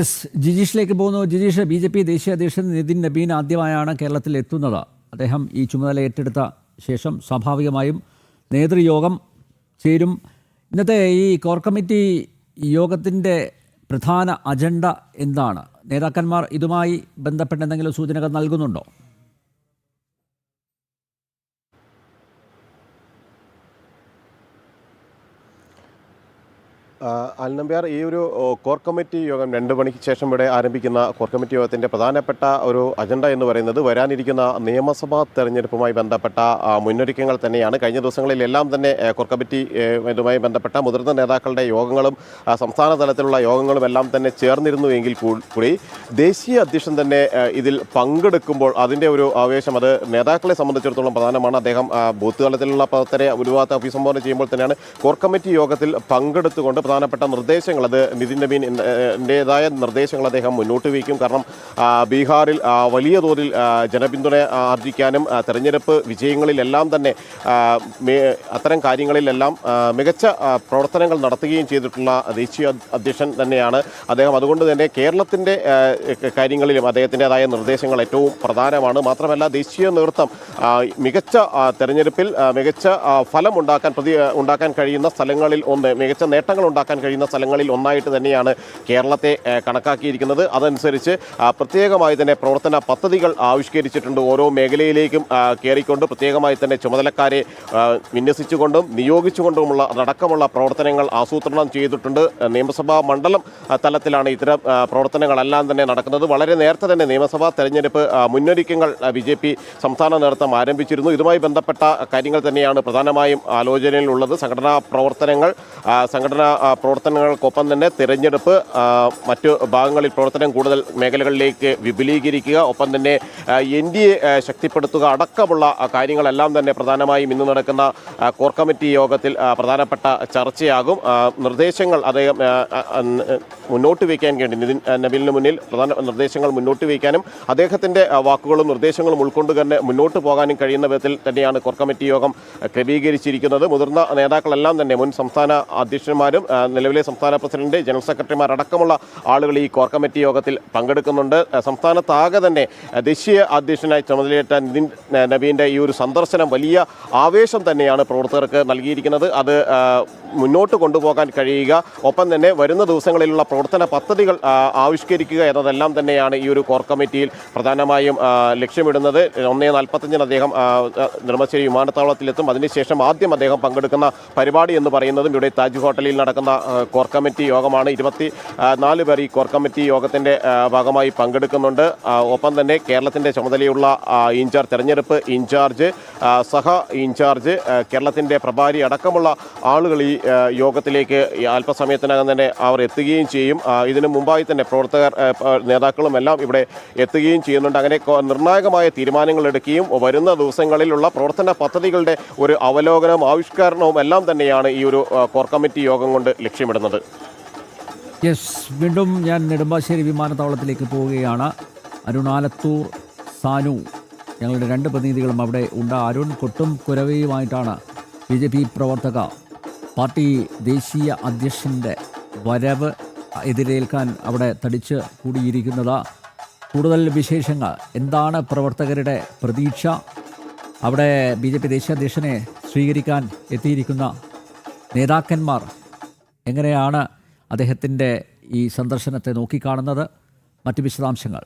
S ജിജീഷിലേക്ക് പോകുന്നു. Jijeesh B J P ദേശീയ അധ്യക്ഷൻ നിതിൻ നബീൻ ആദ്യമായാണ് കേരളത്തിൽ എത്തുന്നത്. അദ്ദേഹം ഈ ചുമതല ഏറ്റെടുത്ത ശേഷം സ്വാഭാവികമായും നേതൃയോഗം ചേരും. ഇന്നത്തെ ഈ കോർ കമ്മിറ്റി യോഗത്തിന്റെ പ്രധാന അജണ്ട എന്താണ്? നേതാക്കന്മാർ ഇതുമായി ബന്ധപ്പെട്ട് എന്തെങ്കിലും സൂചനകൾ നൽകുന്നുണ്ടോ? അൽനമ്പ്യാർ ഈ ഒരു കോർ കമ്മിറ്റി യോഗം രണ്ട് മണിക്ക് ശേഷം ഇവിടെ ആരംഭിക്കുന്ന കോർ കമ്മിറ്റി യോഗത്തിന്റെ പ്രധാനപ്പെട്ട ഒരു അജണ്ട എന്ന് പറയുന്നത് വരാനിരിക്കുന്ന നിയമസഭാ തെരഞ്ഞെടുപ്പുമായി ബന്ധപ്പെട്ട മുന്നൊരുക്കങ്ങൾ തന്നെയാണ്. കഴിഞ്ഞ ദിവസങ്ങളിലെല്ലാം തന്നെ കോർ കമ്മിറ്റി ഇതുമായി ബന്ധപ്പെട്ട മുതിർന്ന നേതാക്കളുടെ യോഗങ്ങളും സംസ്ഥാന തലത്തിലുള്ള യോഗങ്ങളും എല്ലാം തന്നെ ചേർന്നിരുന്നു എങ്കിൽ കൂടി ദേശീയ അധ്യക്ഷൻ തന്നെ ഇതിൽ പങ്കെടുക്കുമ്പോൾ അതിന്റെ ഒരു ആവേശം അത് നേതാക്കളെ സംബന്ധിച്ചിടത്തോളം പ്രധാനമാണ്. അദ്ദേഹം ബൂത്ത് തലത്തിലുള്ള പ്രവർത്തനെ ഒരുപാട് അഭിസംബോധന ചെയ്യുമ്പോൾ തന്നെയാണ് കോർ കമ്മിറ്റി യോഗത്തിൽ പങ്കെടുത്തുകൊണ്ട് പ്രധാനപ്പെട്ട നിർദ്ദേശങ്ങൾ അത് നിതിൻ നബീന്റെതായ നിർദ്ദേശങ്ങൾ അദ്ദേഹം മുന്നോട്ട് വയ്ക്കും. കാരണം ബീഹാറിൽ വലിയ തോതിൽ ജനപിന്തുണ ആർജിക്കാനും തെരഞ്ഞെടുപ്പ് വിജയങ്ങളിലെല്ലാം തന്നെ അത്തരം കാര്യങ്ങളിലെല്ലാം മികച്ച പ്രവർത്തനങ്ങൾ നടത്തുകയും ചെയ്തിട്ടുള്ള ദേശീയ അധ്യക്ഷൻ തന്നെയാണ് അദ്ദേഹം. അതുകൊണ്ട് തന്നെ കേരളത്തിന്റെ കാര്യങ്ങളിലും അദ്ദേഹത്തിന്റെതായ നിർദ്ദേശങ്ങൾ ഏറ്റവും പ്രധാനമാണ്. മാത്രമല്ല ദേശീയ നേതൃത്വം മികച്ച തെരഞ്ഞെടുപ്പിൽ മികച്ച ഫലം ഉണ്ടാക്കാൻ പ്രതി ഉണ്ടാക്കാൻ കഴിയുന്ന സ്ഥലങ്ങളിൽ ഒന്ന് മികച്ച നേട്ടങ്ങൾ ഉണ്ടാക്കാൻ കഴിയുന്ന സ്ഥലങ്ങളിൽ ഒന്നായിട്ട് തന്നെയാണ് കേരളത്തെ കണക്കാക്കിയിരിക്കുന്നത്. അതനുസരിച്ച് പ്രത്യേകമായി തന്നെ പ്രവർത്തന പദ്ധതികൾ ആവിഷ്കരിച്ചിട്ടുണ്ട് ഓരോ മേഖലയിലേക്കും കയറിക്കൊണ്ട് പ്രത്യേകമായി തന്നെ ചുമതലക്കാരെ വിന്യസിച്ചുകൊണ്ടും നിയോഗിച്ചുകൊണ്ടുമുള്ള അടക്കമുള്ള പ്രവർത്തനങ്ങൾ ആസൂത്രണം ചെയ്തിട്ടുണ്ട്. നിയമസഭാ മണ്ഡലം തലത്തിലാണ് ഇത്തരം പ്രവർത്തനങ്ങളെല്ലാം തന്നെ നടക്കുന്നത്. വളരെ നേരത്തെ തന്നെ നിയമസഭാ തെരഞ്ഞെടുപ്പ് മുന്നൊരുക്കങ്ങൾ ബി ജെ പി സംസ്ഥാന നേതൃത്വം ആരംഭിച്ചിരുന്നു. ഇതുമായി ബന്ധപ്പെട്ട കാര്യങ്ങൾ തന്നെയാണ് പ്രധാനമായും ആലോചനയിലുള്ളത്. സംഘടനാ പ്രവർത്തനങ്ങൾ സംഘടനാ പ്രവർത്തനങ്ങൾക്കൊപ്പം തന്നെ തിരഞ്ഞെടുപ്പ് മറ്റ് ഭാഗങ്ങളിൽ പ്രവർത്തനം കൂടുതൽ മേഖലകളിലേക്ക് വിപുലീകരിക്കുക ഒപ്പം തന്നെ എൻ ഡി എ ശക്തിപ്പെടുത്തുക അടക്കമുള്ള കാര്യങ്ങളെല്ലാം തന്നെ പ്രധാനമായും ഇന്ന് നടക്കുന്ന കോർ കമ്മിറ്റി യോഗത്തിൽ പ്രധാനപ്പെട്ട ചർച്ചയാകും. നിർദ്ദേശങ്ങൾ അദ്ദേഹം മുന്നോട്ട് വയ്ക്കാൻ വേണ്ടി നിതിൻ നബീലിന് മുന്നിൽ പ്രധാന നിർദ്ദേശങ്ങൾ മുന്നോട്ട് വയ്ക്കാനും അദ്ദേഹത്തിന്റെ വാക്കുകളും നിർദ്ദേശങ്ങളും ഉൾക്കൊണ്ട് തന്നെ മുന്നോട്ട് പോകാനും കഴിയുന്ന വിധത്തിൽ തന്നെയാണ് കോർ കമ്മിറ്റി യോഗം ക്രമീകരിച്ചിരിക്കുന്നത്. മുതിർന്ന നേതാക്കളെല്ലാം തന്നെ മുൻ സംസ്ഥാന അധ്യക്ഷന്മാരും നിലവിലെ സംസ്ഥാന പ്രസിഡന്റ് ജനറൽ സെക്രട്ടറിമാർ അടക്കമുള്ള ആളുകൾ ഈ കോർ കമ്മിറ്റി യോഗത്തിൽ പങ്കെടുക്കുന്നുണ്ട്. സംസ്ഥാനത്താകെ തന്നെ ദേശീയ അധ്യക്ഷനായി ചുമതലയേറ്റ നിതിൻ നബീന്റെ ഈ ഒരു സന്ദർശനം വലിയ ആവേശം തന്നെയാണ് പ്രവർത്തകർക്ക് നൽകിയിരിക്കുന്നത്. അത് മുന്നോട്ട് കൊണ്ടുപോകാൻ കഴിയുക. ഒപ്പം തന്നെ വരുന്ന ദിവസങ്ങളിലുള്ള പ്രവർത്തന പദ്ധതികൾ ആവിഷ്കരിക്കുക എന്നതെല്ലാം തന്നെയാണ് ഈ ഒരു കോർ കമ്മിറ്റിയിൽ പ്രധാനമായും ലക്ഷ്യമിടുന്നത്. ഒന്നേ നാൽപ്പത്തഞ്ചിന് അദ്ദേഹം നെടുമ്പാശ്ശേരി വിമാനത്താവളത്തിലെത്തും. അതിനുശേഷം ആദ്യം അദ്ദേഹം പങ്കെടുക്കുന്ന പരിപാടി എന്ന് പറയുന്നതും ഇവിടെ താജ് ഹോട്ടലിൽ നടക്കുന്ന കോർ കമ്മിറ്റി യോഗമാണ്. ഇരുപത്തി നാല് പേർ ഈ കോർ കമ്മിറ്റി യോഗത്തിന്റെ ഭാഗമായി പങ്കെടുക്കുന്നുണ്ട്. ഒപ്പം തന്നെ കേരളത്തിന്റെ ചുമതലയുള്ള ഇൻചാർജ് തെരഞ്ഞെടുപ്പ് ഇൻചാർജ് സഹ ഇൻചാർജ് കേരളത്തിന്റെ പ്രഭാരി അടക്കമുള്ള ആളുകൾ ഈ യോഗത്തിലേക്ക് അല്പസമയത്തിനകം തന്നെ അവർ എത്തുകയും ചെയ്യും. ഇതിനു മുമ്പായി തന്നെ പ്രവർത്തകർ നേതാക്കളും എല്ലാം ഇവിടെ എത്തുകയും ചെയ്യുന്നുണ്ട്. അങ്ങനെ നിർണായകമായ തീരുമാനങ്ങൾ എടുക്കുകയും വരുന്ന ദിവസങ്ങളിലുള്ള പ്രവർത്തന പദ്ധതികളുടെ ഒരു അവലോകനവും ആവിഷ്കരണവും എല്ലാം തന്നെയാണ് ഈ ഒരു കോർ കമ്മിറ്റി യോഗം കൊണ്ട് ലക്ഷ്യമിടുന്നത്. യെസ് വീണ്ടും ഞാൻ നെടുമ്പാശ്ശേരി വിമാനത്താവളത്തിലേക്ക് പോവുകയാണ്. അരുണാലത്തൂർ സാനു ഞങ്ങളുടെ രണ്ട് പ്രതിനിധികളും അവിടെ ഉണ്ട്. അരുൺ കൊട്ടും കുരവയുമായിട്ടാണ് ബി ജെ പി പ്രവർത്തക പാർട്ടി ദേശീയ അധ്യക്ഷന്റെ വരവ് എതിരേൽക്കാൻ അവിടെ തടിച്ച് കൂടിയിരിക്കുന്നത്. കൂടുതൽ വിശേഷങ്ങൾ. എന്താണ് പ്രവർത്തകരുടെ പ്രതീക്ഷ? അവിടെ ബി ജെ പി ദേശീയ അധ്യക്ഷനെ സ്വീകരിക്കാൻ എത്തിയിരിക്കുന്ന നേതാക്കന്മാർ എങ്ങനെയാണ് അദ്ദേഹത്തിന്റെ ഈ സന്ദർശനത്തെ നോക്കിക്കാണുന്നത്? മറ്റ് വിശദാംശങ്ങൾ.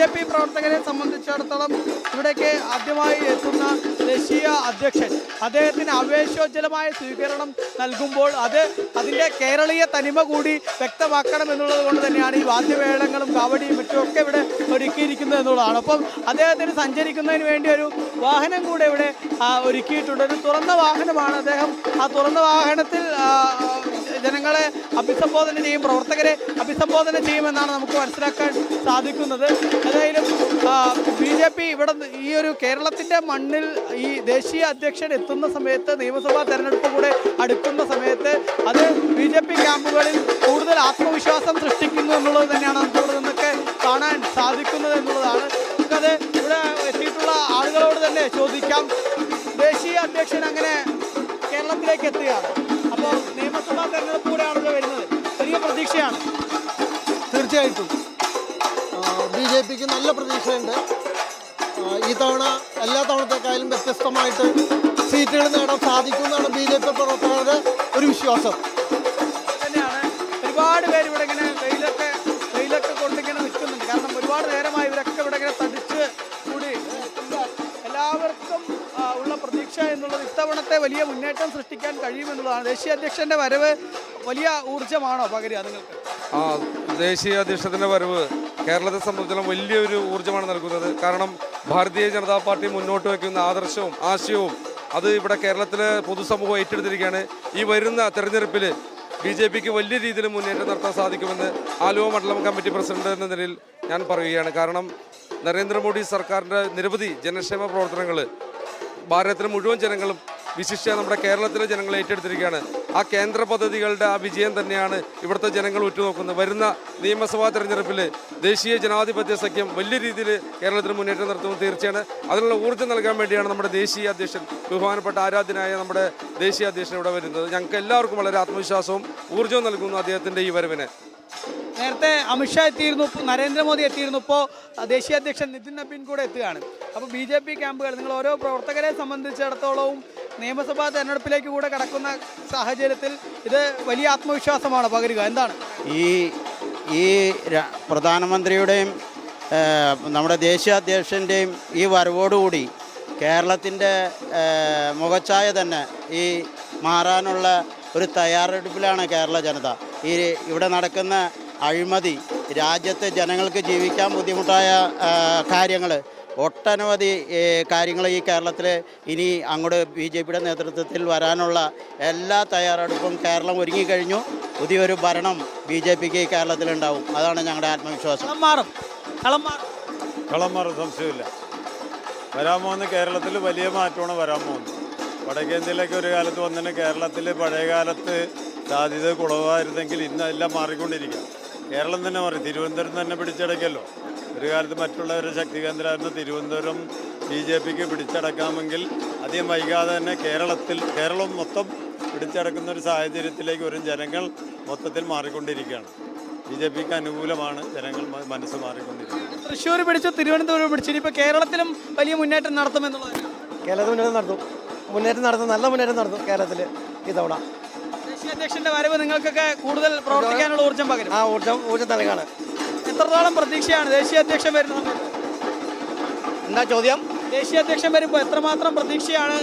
ജെ പി പ്രവർത്തകരെ സംബന്ധിച്ചിടത്തോളം ഇവിടേക്ക് ആദ്യമായി എത്തുന്ന ദേശീയ അധ്യക്ഷൻ അദ്ദേഹത്തിന് ആവേശോജ്ജലമായ സ്വീകരണം നൽകുമ്പോൾ അത് അതിന്റെ കേരളീയ തനിമ കൂടി വ്യക്തമാക്കണം എന്നുള്ളത് കൊണ്ട് തന്നെയാണ് ഈ വാദ്യവേളങ്ങളും കാവടിയും മറ്റുമൊക്കെ ഇവിടെ ഒരുക്കിയിരിക്കുന്നത് എന്നുള്ളതാണ്. അപ്പം അദ്ദേഹത്തിന് സഞ്ചരിക്കുന്നതിന് വേണ്ടി ഒരു വാഹനം കൂടെ ഇവിടെ ഒരുക്കിയിട്ടുണ്ട്. ഒരു തുറന്ന വാഹനമാണ് അദ്ദേഹം. ആ തുറന്ന വാഹനത്തിൽ ജനങ്ങളെ അഭിസംബോധന ചെയ്യും പ്രവർത്തകരെ അഭിസംബോധന ചെയ്യുമെന്നാണ് നമുക്ക് മനസ്സിലാക്കാൻ സാധിക്കുന്നത്. ഏതായാലും ബി ജെ പി ഇവിടെ ഈ ഒരു കേരളത്തിന്റെ മണ്ണിൽ ഈ ദേശീയ അധ്യക്ഷൻ എത്തുന്ന സമയത്ത് നിയമസഭാ തെരഞ്ഞെടുപ്പ് കൂടെ അടുക്കുന്ന സമയത്ത് അത് ബി ജെ പി ക്യാമ്പുകളിൽ കൂടുതൽ ആത്മവിശ്വാസം സൃഷ്ടിക്കുന്നു എന്നുള്ളത് തന്നെയാണ് നമുക്ക് ഇവിടെ നിന്നൊക്കെ കാണാൻ സാധിക്കുന്നത് എന്നുള്ളതാണ്. നമുക്കത് ഇവിടെ എത്തിയിട്ടുള്ള ആളുകളോട് തന്നെ ചോദിക്കാം. ദേശീയ അധ്യക്ഷൻ അങ്ങനെ കേരളത്തിലേക്ക് എത്തുകയാണ്. അപ്പോൾ നിയമസഭാ തെരഞ്ഞെടുപ്പ് കൂടെയാണല്ലോ വരുന്നത്. വലിയ പ്രതീക്ഷയാണ്. തീർച്ചയായിട്ടും. ബി ജെ പിക്ക് നല്ല പ്രതീക്ഷയുണ്ട്. ഈ തവണ എല്ലാ തവണത്തേക്കാളും വ്യത്യസ്തമായിട്ട് സീറ്റുകൾ നേടാൻ സാധിക്കുമെന്നാണ് ബി ജെ പി പ്രവർത്തകരുടെ ഒരു വിശ്വാസം. തന്നെയാണ്. ഒരുപാട് പേര് ഇവിടെ ഇങ്ങനെ വെയിലൊക്കെ വെയിലൊക്കെ കൊണ്ടിങ്ങനെ നിൽക്കുന്നുണ്ട്. കാരണം ഒരുപാട് നേരമായി ഇവരൊക്കെ ഇവിടെ ഇങ്ങനെ തടിച്ച് എന്നുള്ളത് ഇത്തവണത്തെ വലിയ മുന്നേറ്റം സൃഷ്ടിക്കാൻ കഴിയുമെന്നുള്ളതാണ്. ദേശീയ അധ്യക്ഷന്റെ വരവ് വലിയ ഊർജമാണോ പകരുക നിങ്ങൾക്ക്? ആ ദേശീയ അധ്യക്ഷത്തിന്റെ വരവ് കേരളത്തെ സംബന്ധിച്ചിടത്തോളം വലിയൊരു ഊർജമാണ് നൽകുന്നത്. കാരണം ഭാരതീയ ജനതാ പാർട്ടി മുന്നോട്ട് വയ്ക്കുന്ന ആദർശവും ആശയവും അത് ഇവിടെ കേരളത്തിലെ പൊതുസമൂഹം ഏറ്റെടുത്തിരിക്കുകയാണ്. ഈ വരുന്ന തെരഞ്ഞെടുപ്പിൽ ബി ജെ പിക്ക് വലിയ രീതിയിൽ മുന്നേറ്റം നടത്താൻ സാധിക്കുമെന്ന് ആലുവ മണ്ഡലം കമ്മിറ്റി പ്രസിഡന്റ് എന്ന നിലയിൽ ഞാൻ പറയുകയാണ്. കാരണം നരേന്ദ്രമോദി സർക്കാരിന്റെ നിരവധി ജനക്ഷേമ പ്രവർത്തനങ്ങൾ ഭാരതത്തിലെ മുഴുവൻ ജനങ്ങളും വിശിഷ്യ നമ്മുടെ കേരളത്തിലെ ജനങ്ങൾ ഏറ്റെടുത്തിരിക്കുകയാണ്. ആ കേന്ദ്ര പദ്ധതികളുടെ ആ വിജയം തന്നെയാണ് ഇവിടുത്തെ ജനങ്ങൾ ഉറ്റുനോക്കുന്നത്. വരുന്ന നിയമസഭാ തെരഞ്ഞെടുപ്പിൽ ദേശീയ ജനാധിപത്യ സഖ്യം വലിയ രീതിയിൽ കേരളത്തിന് മുന്നേറ്റം നടത്തുമെന്ന് തീർച്ചയാണ്. അതിനുള്ള ഊർജം നൽകാൻ വേണ്ടിയാണ് നമ്മുടെ ദേശീയ അധ്യക്ഷൻ ബഹുമാനപ്പെട്ട ആരാധ്യനായ നമ്മുടെ ദേശീയ അധ്യക്ഷൻ ഇവിടെ വരുന്നത്. ഞങ്ങൾക്ക് എല്ലാവർക്കും വളരെ ആത്മവിശ്വാസവും ഊർജവും നൽകുന്നു അദ്ദേഹത്തിന്റെ ഈ വരവിനെ. നേരത്തെ അമിത്ഷാ എത്തിയിരുന്നു നരേന്ദ്രമോദി എത്തിയിരുന്നു ഇപ്പോൾ ദേശീയ അധ്യക്ഷൻ നിതിൻ നബീൻ കൂടെ എത്തുകയാണ്. അപ്പോൾ ബി ജെ പി ക്യാമ്പുകൾ നിങ്ങൾ ഓരോ പ്രവർത്തകരെ സംബന്ധിച്ചിടത്തോളവും നിയമസഭാ തെരഞ്ഞെടുപ്പിലേക്ക് കൂടെ കടക്കുന്ന സാഹചര്യത്തിൽ ഇത് വലിയ ആത്മവിശ്വാസമാണ് പകരുക. എന്താണ്? ഈ ഈ പ്രധാനമന്ത്രിയുടെയും നമ്മുടെ ദേശീയ അധ്യക്ഷന്റെയും ഈ വരവോടുകൂടി കേരളത്തിന്റെ മുഖച്ഛായ തന്നെ ഈ മാറാനുള്ള ഒരു തയ്യാറെടുപ്പിലാണ് കേരള ജനത. ഈ ഇവിടെ നടക്കുന്ന അഴിമതി രാജ്യത്തെ ജനങ്ങൾക്ക് ജീവിക്കാൻ ബുദ്ധിമുട്ടായ കാര്യങ്ങൾ ഒട്ടനവധി കാര്യങ്ങൾ ഈ കേരളത്തിൽ ഇനി അങ്ങോട്ട് ബി ജെ പിയുടെ നേതൃത്വത്തിൽ വരാനുള്ള എല്ലാ തയ്യാറെടുപ്പും കേരളം ഒരുങ്ങിക്കഴിഞ്ഞു. പുതിയൊരു ഭരണം ബി ജെ പിക്ക് കേരളത്തിലുണ്ടാവും. അതാണ് ഞങ്ങളുടെ ആത്മവിശ്വാസം. കളം മാറും. കളം മാറും. കളം മാറും സംശയമില്ല. വരാൻ പോകുന്ന കേരളത്തിൽ വലിയ മാറ്റമാണ് വരാൻ പോകുന്നത്. വടക്കേന്ത്യയിലൊക്കെ ഒരു കാലത്ത് വന്നിട്ട് കേരളത്തിൽ പഴയ കാലത്ത് സാധ്യത കുറവായിരുന്നെങ്കിൽ ഇന്ന് എല്ലാം മാറിക്കൊണ്ടിരിക്കുക കേരളം തന്നെ മാറി. തിരുവനന്തപുരം തന്നെ പിടിച്ചടക്കല്ലോ ഒരു കാലത്ത് മറ്റുള്ളവരുടെ ശക്തി കേന്ദ്രമായിരുന്ന തിരുവനന്തപുരം ബി ജെ പിക്ക് പിടിച്ചടക്കാമെങ്കിൽ അധികം വൈകാതെ തന്നെ കേരളത്തിൽ കേരളം മൊത്തം പിടിച്ചടക്കുന്ന ഒരു സാഹചര്യത്തിലേക്ക് വരും ജനങ്ങൾ മൊത്തത്തിൽ മാറിക്കൊണ്ടിരിക്കുകയാണ്. ബി ജെ പിക്ക് അനുകൂലമാണ് ജനങ്ങൾ മനസ്സ് മാറിക്കൊണ്ടിരിക്കുന്നത്. തൃശ്ശൂർ പിടിച്ചു തിരുവനന്തപുരം പിടിച്ചു. ഇനിയിപ്പോൾ കേരളത്തിലും വലിയ മുന്നേറ്റം നടത്തുമെന്നുള്ളത് കേരളത്തിൽ മുന്നേറ്റം നടത്തും. മുന്നേറ്റം നടത്തും. നല്ല മുന്നേറ്റം നടത്തും കേരളത്തിൽ ഈ തവണ. ദേശീയ അധ്യക്ഷന്റെ വരവ് നിങ്ങൾക്കൊക്കെ കൂടുതൽ പ്രവർത്തിക്കാനുള്ള ഊർജം പകരും. ആ ഊർജം ഊർജം നൽകാണ്. എത്രത്തോളം പ്രതീക്ഷയാണ് ദേശീയ അധ്യക്ഷൻ വരുന്ന സമയത്ത് എന്താ ചോദ്യം? ദേശീയ അധ്യക്ഷൻ വരുമ്പോൾ എത്രമാത്രം പ്രതീക്ഷയാണ്?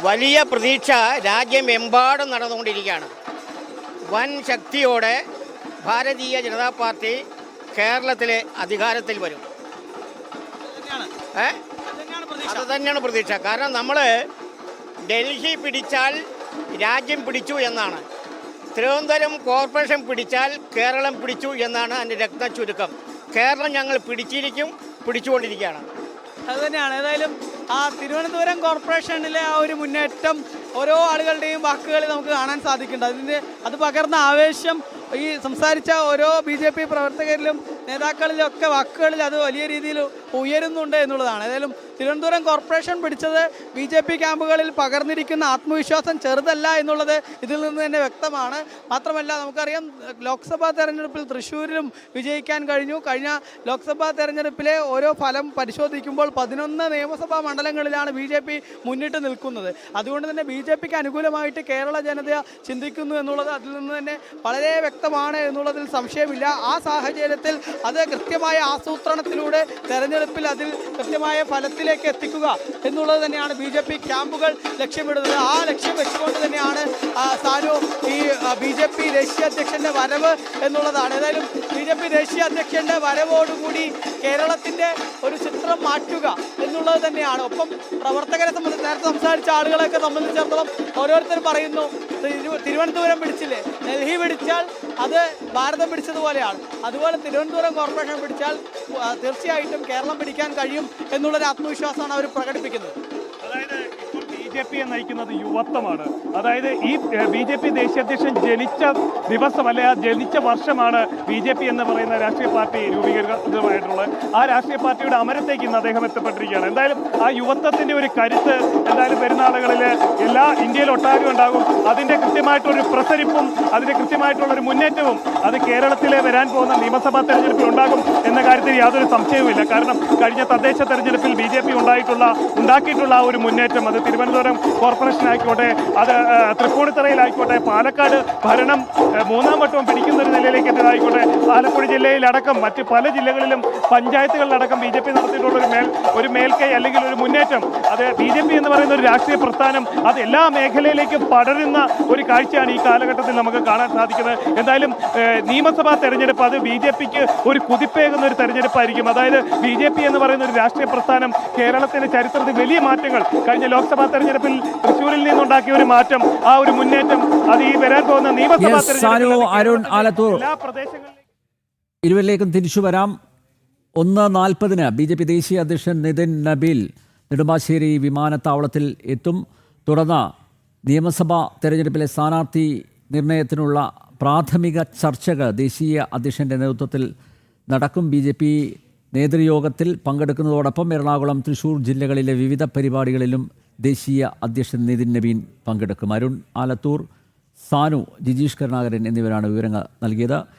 വലിയ പ്രതീക്ഷ രാജ്യം രാജ്യമെമ്പാടും നടന്നുകൊണ്ടിരിക്കുകയാണ്. വൻ ശക്തിയോടെ ഭാരതീയ ജനതാ പാർട്ടി കേരളത്തിലെ അധികാരത്തിൽ വരും. ഏ? അത് തന്നെയാണ് പ്രതീക്ഷ. കാരണം നമ്മൾ ഡൽഹി പിടിച്ചാൽ രാജ്യം പിടിച്ചു എന്നാണ്. തിരുവനന്തപുരം കോർപ്പറേഷൻ പിടിച്ചാൽ കേരളം പിടിച്ചു എന്നാണ് അതിന്റെ രക്ത ചുരുക്കം കേരളം ഞങ്ങൾ പിടിച്ചിരിക്കും പിടിച്ചുകൊണ്ടിരിക്കുകയാണ്. അതുതന്നെയാണ്. ഏതായാലും ആ തിരുവനന്തപുരം കോർപ്പറേഷനിലെ ആ ഒരു മുന്നേറ്റം ഓരോ ആളുകളുടെയും വാക്കുകൾ നമുക്ക് കാണാൻ സാധിക്കുന്നുണ്ട്. അതിന്റെ അത് പകർന്ന ആവേശം ഈ സംസാരിച്ച ഓരോ ബി ജെ പി പ്രവർത്തകരിലും നേതാക്കളിലും ഒക്കെ വാക്കുകളിൽ അത് വലിയ രീതിയിൽ ഉയരുന്നുണ്ട് എന്നുള്ളതാണ്. ഏതായാലും തിരുവനന്തപുരം കോർപ്പറേഷൻ പിടിച്ചത് ബി ജെ പി ക്യാമ്പുകളിൽ പകർന്നിരിക്കുന്ന ആത്മവിശ്വാസം ചെറുതല്ല എന്നുള്ളത് ഇതിൽ നിന്ന് തന്നെ വ്യക്തമാണ്. മാത്രമല്ല നമുക്കറിയാം ലോക്സഭാ തെരഞ്ഞെടുപ്പിൽ തൃശ്ശൂരിലും വിജയിക്കാൻ കഴിഞ്ഞു. കഴിഞ്ഞ ലോക്സഭാ തെരഞ്ഞെടുപ്പിലെ ഓരോ ഫലം പരിശോധിക്കുമ്പോൾ പതിനൊന്ന് നിയമസഭാ മണ്ഡലങ്ങളിലാണ് ബി ജെ പി മുന്നിട്ട് നിൽക്കുന്നത്. അതുകൊണ്ട് തന്നെ ബി ജെ പിക്ക് അനുകൂലമായിട്ട് കേരള ജനത ചിന്തിക്കുന്നു എന്നുള്ളത് അതിൽ നിന്ന് തന്നെ വളരെ വ്യക്തമാണ് എന്നുള്ളതിൽ സംശയമില്ല. ആ സാഹചര്യത്തിൽ അത് കൃത്യമായ ആസൂത്രണത്തിലൂടെ തെരഞ്ഞെടുപ്പിൽ അതിൽ കൃത്യമായ ഫലത്തിലേക്ക് എത്തിക്കുക എന്നുള്ളത് തന്നെയാണ് ബി ജെ പി ക്യാമ്പുകൾ ലക്ഷ്യമിടുന്നത്. ആ ലക്ഷ്യം വെച്ചുകൊണ്ട് തന്നെയാണ് സാനു ഈ ബി ജെ പി ദേശീയ അധ്യക്ഷന്റെ വരവ് എന്നുള്ളതാണ്. ഏതായാലും ബി ജെ പി ദേശീയ അധ്യക്ഷന്റെ വരവോടുകൂടി കേരളത്തിന്റെ ഒരു ചിത്രം മാറ്റുക എന്നുള്ളത് തന്നെയാണ്. ഒപ്പം പ്രവർത്തകരെ സംബന്ധിച്ച് നേരത്തെ സംസാരിച്ച ആളുകളെയൊക്കെ സംബന്ധിച്ചിടത്തോളം ഓരോരുത്തർ പറയുന്നു തിരുവനന്തപുരം പിടിച്ചില്ലേ? ഡൽഹി പിടിച്ചാൽ അത് ഭാരതം പിടിച്ചതുപോലെയാണ്. അതുപോലെ തിരുവനന്തപുരം കോർപ്പറേഷൻ പിടിച്ചാൽ തീർച്ചയായിട്ടും കേരളം പിടിക്കാൻ കഴിയും എന്നുള്ളൊരു ആത്മവിശ്വാസമാണ് അവർ പ്രകടിപ്പിക്കുന്നത്. ജെ പിയെ നയിക്കുന്നത് യുവത്വമാണ്. അതായത് ഈ ബി ജെ പി ദേശീയ അധ്യക്ഷൻ ജനിച്ച ദിവസം അല്ലെ ആ ജനിച്ച വർഷമാണ് ബി ജെ പി എന്ന് പറയുന്ന രാഷ്ട്രീയ പാർട്ടി രൂപീകൃതമായിട്ടുള്ളത്. ആ രാഷ്ട്രീയ പാർട്ടിയുടെ അമരത്തേക്ക് ഇന്ന് അദ്ദേഹം എത്തപ്പെട്ടിരിക്കുകയാണ്. എന്തായാലും ആ യുവത്വത്തിന്റെ ഒരു കരുത്ത് എന്തായാലും പെരുന്നാളുകളിൽ എല്ലാ ഇന്ത്യയിൽ ഒട്ടാകെ ഉണ്ടാകും. അതിന്റെ കൃത്യമായിട്ടൊരു പ്രസരിപ്പും അതിന്റെ കൃത്യമായിട്ടുള്ള ഒരു മുന്നേറ്റവും അത് കേരളത്തിലെ വരാൻ പോകുന്ന നിയമസഭാ തെരഞ്ഞെടുപ്പിൽ ഉണ്ടാകും എന്ന കാര്യത്തിൽ യാതൊരു സംശയവുമില്ല. കാരണം കഴിഞ്ഞ തദ്ദേശ തെരഞ്ഞെടുപ്പിൽ ബി ജെ പി ഉണ്ടായിട്ടുള്ള ഉണ്ടാക്കിയിട്ടുള്ള ആ ഒരു മുന്നേറ്റം അത് തിരുവനന്തപുരം കോർപ്പറേഷൻ ആയിക്കോട്ടെ അത് തൃപ്പൂണിത്തറയിലായിക്കോട്ടെ പാലക്കാട് ഭരണം മൂന്നാം വട്ടവും പിടിക്കുന്ന ഒരു നിലയിലേക്ക് എത്തിയതായിക്കോട്ടെ. ആലപ്പുഴ ജില്ലയിലടക്കം മറ്റ് പല ജില്ലകളിലും പഞ്ചായത്തുകളിലടക്കം ബി ജെ പി നടത്തിയിട്ടുള്ള ഒരു മേൽ ഒരു മേൽക്കൈ അല്ലെങ്കിൽ ഒരു മുന്നേറ്റം. അത് ബി ജെ പി എന്ന് പറയുന്ന ഒരു രാഷ്ട്രീയ പ്രസ്ഥാനം അത് എല്ലാ മേഖലയിലേക്കും പടരുന്ന ഒരു കാഴ്ചയാണ് ഈ കാലഘട്ടത്തിൽ നമുക്ക് കാണാൻ സാധിക്കുന്നത്. എന്തായാലും നിയമസഭാ തെരഞ്ഞെടുപ്പ് അത് ബി ജെ പിക്ക് ഒരു കുതിപ്പേകുന്ന ഒരു തെരഞ്ഞെടുപ്പായിരിക്കും. അതായത് ബി ജെ പി എന്ന് പറയുന്ന ഒരു രാഷ്ട്രീയ പ്രസ്ഥാനം കേരളത്തിന്റെ ചരിത്രത്തിൽ വലിയ മാറ്റങ്ങൾ. കഴിഞ്ഞ ലോക്സഭാ തെരഞ്ഞെടുപ്പിൽ തൃശ്ശൂരിൽ നിന്നുണ്ടാക്കിയ ഒരു മാറ്റം ആ ഒരു മുന്നേറ്റം അത് ഈ വരാൻ പോകുന്ന നിയമസഭാ ആലത്തൂർ. എല്ലാ പ്രദേശങ്ങളിലും ഇരുവരിലേക്കും തിരിച്ചു വരാം. ഒന്ന് നാൽപ്പതിന് ബി ജെ പി ദേശീയ അധ്യക്ഷൻ നിതിൻ നബീൽ നെടുമ്പാശ്ശേരി വിമാനത്താവളത്തിൽ എത്തും. തുടർന്ന് നിയമസഭാ തെരഞ്ഞെടുപ്പിലെ സ്ഥാനാർത്ഥി നിർണയത്തിനുള്ള പ്രാഥമിക ചർച്ചകൾ ദേശീയ അധ്യക്ഷന്റെ നേതൃത്വത്തിൽ നടക്കും. ബി ജെ പി നേതൃയോഗത്തിൽ പങ്കെടുക്കുന്നതോടൊപ്പം എറണാകുളം തൃശൂർ ജില്ലകളിലെ വിവിധ പരിപാടികളിലും ദേശീയ അധ്യക്ഷൻ നിതിൻ നബീൻ പങ്കെടുക്കും. അരുൺ ആലത്തൂർ സാനു ജിജീഷ് കരുണാകരൻ എന്നിവരാണ് വിവരങ്ങൾ നൽകിയത്.